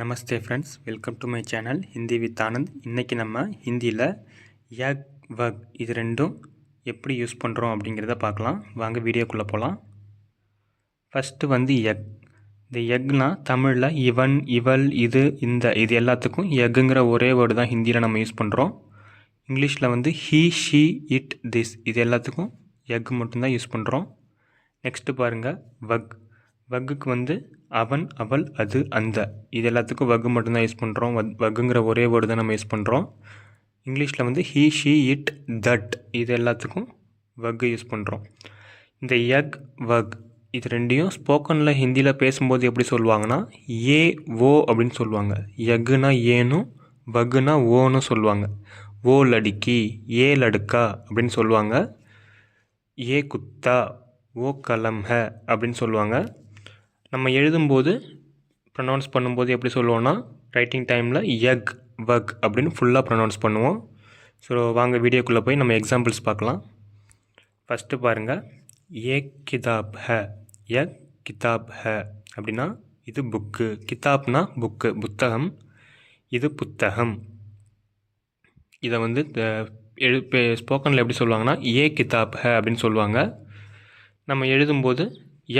Namaste friends welcome to my channel Hindi with Anand இன்றைக்கி நம்ம ஹிந்தியில் யக் வக் இது ரெண்டும் எப்படி யூஸ் பண்ணுறோம் அப்படிங்கிறத பார்க்கலாம். வாங்க வீடியோக்குள்ளே போகலாம் ஃபஸ்ட்டு வந்து எக் இந்த எக்னால் தமிழில் இவன் இவள் இது இந்த இது எல்லாத்துக்கும் எக்குங்கிற ஒரே வேர்டு தான் ஹிந்தியில் நம்ம யூஸ் பண்ணுறோம் இங்கிலீஷில் வந்து ஹீ ஷீ இட் திஸ் இது எல்லாத்துக்கும் எக் மட்டும்தான் யூஸ் பண்ணுறோம் நெக்ஸ்ட்டு பாருங்கள் வக். வகுக்கு வந்து அவன் அவள் அது அந்த. இது எல்லாத்துக்கும் வகு மட்டும்தான் யூஸ் பண்ணுறோம் வகுங்கிற ஒரே வேர்டு தான் நம்ம யூஸ் பண்ணுறோம் இங்கிலீஷில் வந்து ஹீ ஷீ இட் தட் இது எல்லாத்துக்கும் வகு யூஸ் பண்ணுறோம் இந்த யக் வக் இது ரெண்டையும் ஸ்போக்கனில் ஹிந்தியில் பேசும்போது எப்படி சொல்லுவாங்கன்னா ஏ ஓ அப்படின்னு சொல்லுவாங்க. யகுனா ஏனும் வகுனா ஓன்னு சொல்லுவாங்க. ஓ லடுக்கி ஏ லடுக்கா அப்படின்னு சொல்லுவாங்க. ஏ குத்தா ஓ கலம்ஹ அப்படின்னு சொல்லுவாங்க. நம்ம எழுதும்போது ப்ரொனவுன்ஸ் பண்ணும்போது எப்படி சொல்லுவோன்னா ரைட்டிங் டைமில் எக் வக் அப்படின்னு ஃபுல்லாக ப்ரொனவுன்ஸ் பண்ணுவோம். ஸோ வாங்க வீடியோக்குள்ளே போய் நம்ம எக்ஸாம்பிள்ஸ் பார்க்கலாம். ஃபஸ்ட்டு பாருங்கள் ஏ கிதாப் ஹ எக் கிதாப் ஹ அப்படின்னா இது புக்கு கிதாப்னா புக்கு புத்தகம். இது புத்தகம். இதை வந்து எழு ஸ்போக்கனில் எப்படி சொல்லுவாங்கன்னா ஏ கிதாப் ஹ அப்படின்னு சொல்லுவாங்க. நம்ம எழுதும்போது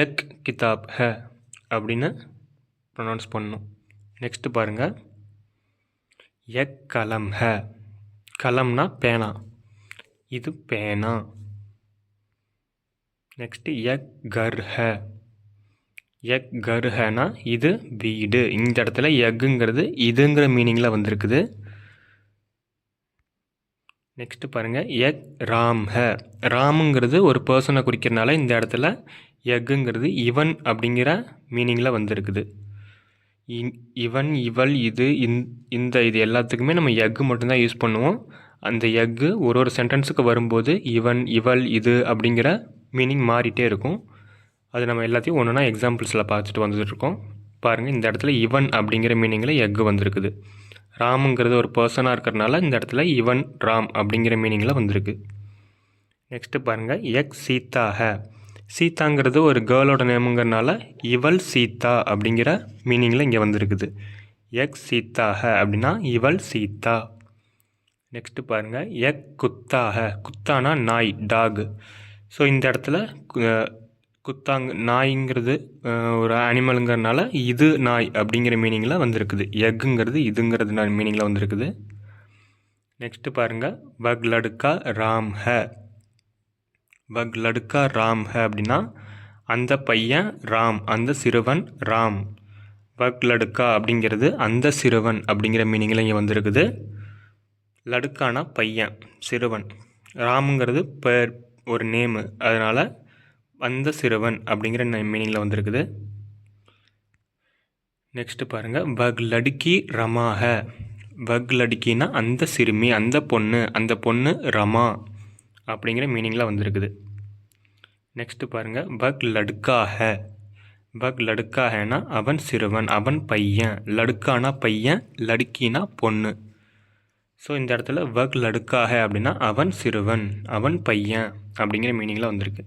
எக் கிதாப் ஹ அப்படின்னு ப்ரொனவுன்ஸ் பண்ணணும் நெக்ஸ்ட்டு பாருங்கள் எக் கலம் ஹ. கலம்னா பேனா. இது பேனா. நெக்ஸ்ட்டு எக் கர் ஹ. எக் கர் ஹனா இது வீடு. இந்த இடத்துல எக்குங்கிறது இதுங்கிற மீனிங்கில் வந்திருக்குது. நெக்ஸ்ட்டு பாருங்கள் எக் ராம் ஹ. ராமுங்கிறது ஒரு பர்சனை குறிக்கிறனால இந்த இடத்துல எக்குங்கிறது இவன் அப்படிங்கிற மீனிங்கில் வந்திருக்குது. இவன் இவள் இது இந்த இது எல்லாத்துக்குமே நம்ம எக்கு மட்டும்தான் யூஸ் பண்ணுவோம். அந்த எக்கு ஒரு ஒரு சென்டென்ஸுக்கு வரும்போது இவன் இவள் இது அப்படிங்கிற மீனிங் மாறிட்டே இருக்கும். அது நம்ம எல்லாத்தையும் ஒன்றுனா எக்ஸாம்பிள்ஸில் பார்த்துட்டு வந்துட்டுருக்கோம். பாருங்கள் இந்த இடத்துல இவன் அப்படிங்கிற மீனிங்கில் எக்கு வந்திருக்குது. ராமுங்கிறது ஒரு பர்சனாக இருக்கிறனால இந்த இடத்துல இவன் ராம் அப்படிங்கிற மீனிங்கில் வந்திருக்கு. நெக்ஸ்ட்டு பாருங்கள் எக் சீதாக சீதாங்கிறது ஒரு கேர்ளோட நேமுங்கிறனால இவள் சீதா அப்படிங்கிற மீனிங்கில் இங்கே வந்திருக்குது. எக் சீத்தாக அப்படின்னா இவள் சீதா. நெக்ஸ்ட்டு பாருங்கள் எக் குத்தாக. குத்தானா நாய் டாக் ஸோ இந்த இடத்துல குத்தாங்க நாய்ங்கிறது ஒரு அனிமலுங்கிறனால இது நாய் அப்படிங்கிற மீனிங்கில் வந்திருக்குது. எக்குங்கிறது இதுங்கிறது மீனிங்கில் வந்திருக்குது. நெக்ஸ்ட்டு பாருங்கள் வக் லடுக்கா ராம் ஹ வக் லடுக்கா ராம் ஹ அப்படின்னா அந்த பையன் ராம் அந்த சிறுவன் ராம். வக் லடுக்கா அப்படிங்கிறது அந்த சிறுவன் அப்படிங்கிற மீனிங்கில் இங்கே வந்திருக்குது. லடுக்கானா பையன் சிறுவன். ராமுங்கிறது பேர் ஒரு நேமு அதனால் அந்த சிறுவன் அப்படிங்கிற மீனிங்கில் வந்திருக்குது. நெக்ஸ்ட்டு பாருங்கள் பக் லடுக்கி ரமாக பக் லடுக்கின்னா அந்த சிறுமி அந்த பொண்ணு அந்த பொண்ணு ரமா. அப்படிங்கிற மீனிங்கில் வந்திருக்குது. நெக்ஸ்ட்டு பாருங்கள் பக் லடுக்காக. பக் லடுக்காகனா அவன் சிறுவன் அவன் பையன். லடுக்கானா பையன் லடுக்கினா பொண்ணு. ஸோ இந்த இடத்துல வக் லடுக்காக அப்படின்னா அவன் சிறுவன் அவன் பையன் அப்படிங்கிற மீனிங்கில் வந்திருக்கு.